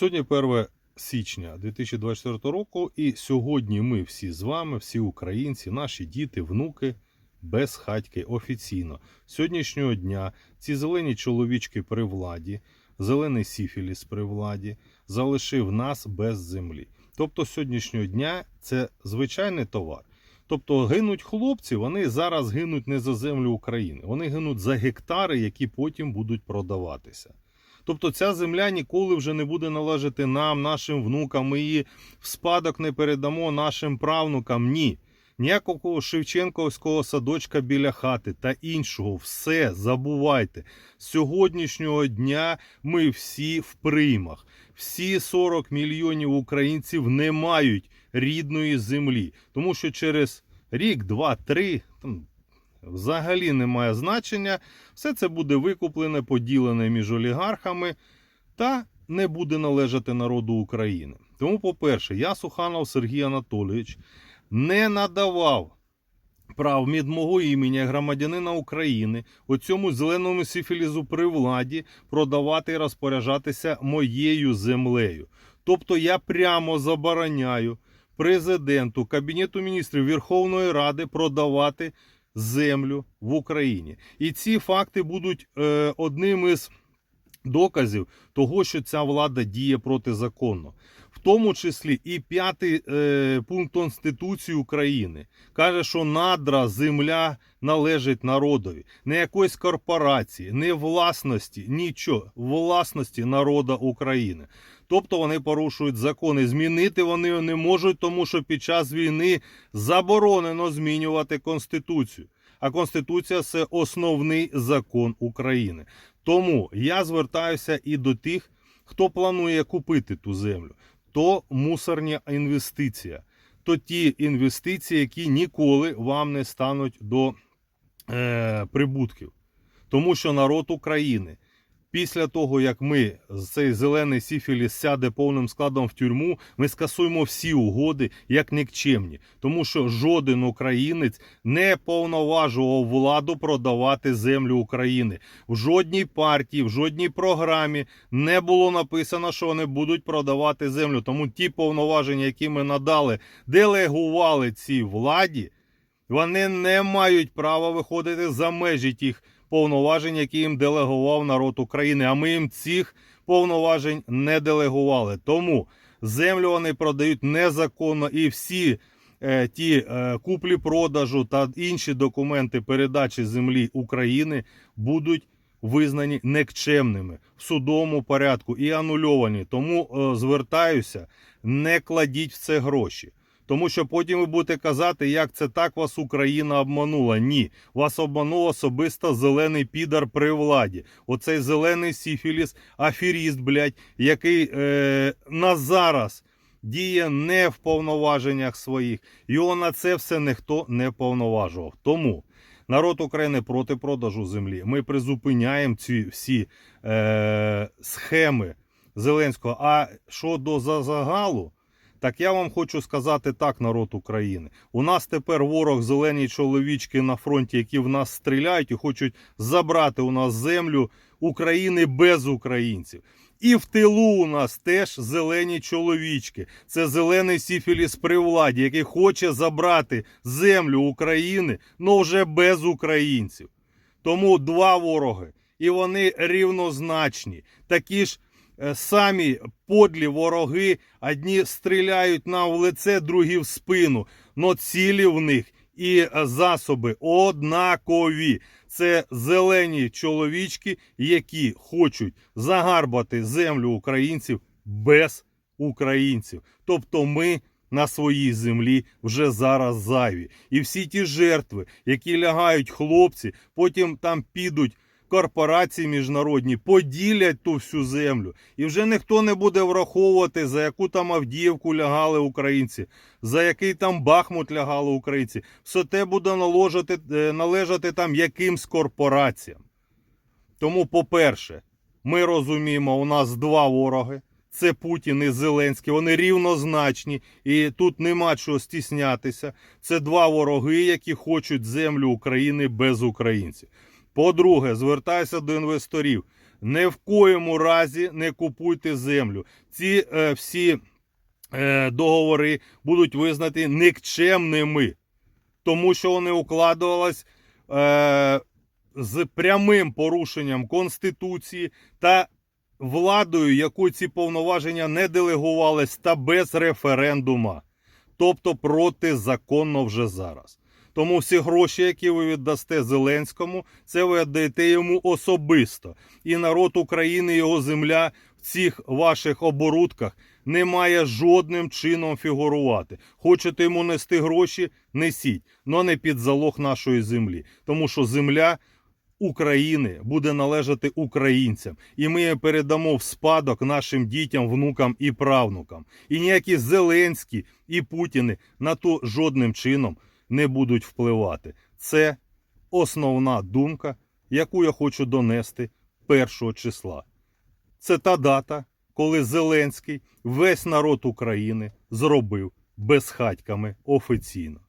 Сьогодні 1 січня 2024 року, і сьогодні ми всі з вами, всі українці, наші діти, внуки без хатьки офіційно. Сьогоднішнього дня ці зелені чоловічки при владі, зелений сіфіліс при владі залишив нас без землі. Тобто, сьогоднішнього дня це звичайний товар. Тобто гинуть хлопці, вони зараз гинуть не за землю України, вони гинуть за гектари, які потім будуть продаватися. Тобто ця земля ніколи вже не буде належати нам, нашим внукам. Ми її в спадок не передамо нашим правнукам. Ні. Ніякого Шевченковського садочка біля хати та іншого. Все забувайте. З сьогоднішнього дня ми всі в приймах. Всі 40 мільйонів українців не мають рідної землі. Тому що через рік, два, три, взагалі немає значення. Все це буде викуплене, поділене між олігархами та не буде належати народу України. Тому, по-перше, я Суханов Сергій Анатолійович не надавав прав від мого імені громадянина України оцьому зеленому сифілізу при владі продавати і розпоряджатися моєю землею. Тобто я прямо забороняю президенту, Кабінету міністрів Верховної Ради продавати землю в Україні. І ці факти будуть е, одним із доказів того, що ця влада діє протизаконно. В тому числі і п'ятий е, пункт Конституції України каже, що надра земля належить народові, не якоїсь корпорації, не власності, нічого, власності народа України. Тобто вони порушують закони. Змінити вони не можуть, тому що під час війни заборонено змінювати конституцію. А конституція це основний закон України. Тому я звертаюся і до тих, хто планує купити ту землю. То мусорня інвестиція, то ті інвестиції, які ніколи вам не стануть до е, прибутків. Тому що народ України після того, як ми цей зелений сіфіліс сяде повним складом в тюрму, ми скасуємо всі угоди як нікчемні, тому що жоден українець не повноважував владу продавати землю України. В жодній партії, в жодній програмі не було написано, що вони будуть продавати землю. Тому ті повноваження, які ми надали, делегували цій владі. Вони не мають права виходити за межі тих повноважень, які їм делегував народ України. А ми їм цих повноважень не делегували. Тому землю вони продають незаконно і всі е, ті е, куплі-продажу та інші документи передачі землі України будуть визнані некчемними в судовому порядку і анульовані. Тому е, звертаюся, не кладіть в це гроші. Тому що потім ви будете казати, як це так вас Україна обманула. Ні, вас обманув особисто зелений підар при владі. Оцей зелений сіфіліс, аферіст, блядь, який е, на зараз діє не в повноваженнях своїх. Його на це все ніхто не повноважував. Тому народ України проти продажу землі. Ми призупиняємо ці всі е, схеми Зеленського. А щодо за загалу. Так я вам хочу сказати так, народ України. У нас тепер ворог зелені чоловічки на фронті, які в нас стріляють і хочуть забрати у нас землю України без українців. І в тилу у нас теж зелені чоловічки. Це зелений сіфіліс при владі, який хоче забрати землю України, але вже без українців. Тому два вороги, і вони рівнозначні. Такі ж самі подлі вороги, одні стріляють нам в лице, другі в спину. Но цілі в них і е, засоби однакові. Це зелені чоловічки, які хочуть загарбати землю українців без українців. Тобто ми на своїй землі вже зараз зайві. І всі ті жертви, які лягають хлопці, потім там підуть корпорації міжнародні поділять ту всю землю. І вже ніхто не буде враховувати, за яку там Авдіївку лягали українці, за який там Бахмут лягали українці. Все те буде наложити, е, належати там якимсь корпораціям. Тому, по-перше, ми розуміємо, у нас два вороги. Це Путін і Зеленський. Вони рівнозначні, і тут нема чого стіснятися. Це два вороги, які хочуть землю України без українців. По-друге, звертаюся до інвесторів. Не в коєму разі не купуйте землю. Ці е, всі е, договори будуть визнані никчемними, тому що вони укладувались е, з прямим порушенням Конституції та владою, яку ці повноваження не делегувались, та без референдума. Тобто протизаконно вже зараз. Тому всі гроші, які ви віддасте Зеленському, це ви віддаєте йому особисто. І народ України, його земля в цих ваших оборудках не має жодним чином фігурувати. Хочете йому нести гроші, несіть, але не під залог нашої землі. Тому що земля України буде належати українцям, і ми її передамо в спадок нашим дітям, внукам і правнукам. І ніякі Зеленські і Путіни на то жодним чином не будуть впливати. Це основна думка, яку я хочу донести першого числа. Це та дата, коли Зеленський весь народ України зробив безхатьками офіційно.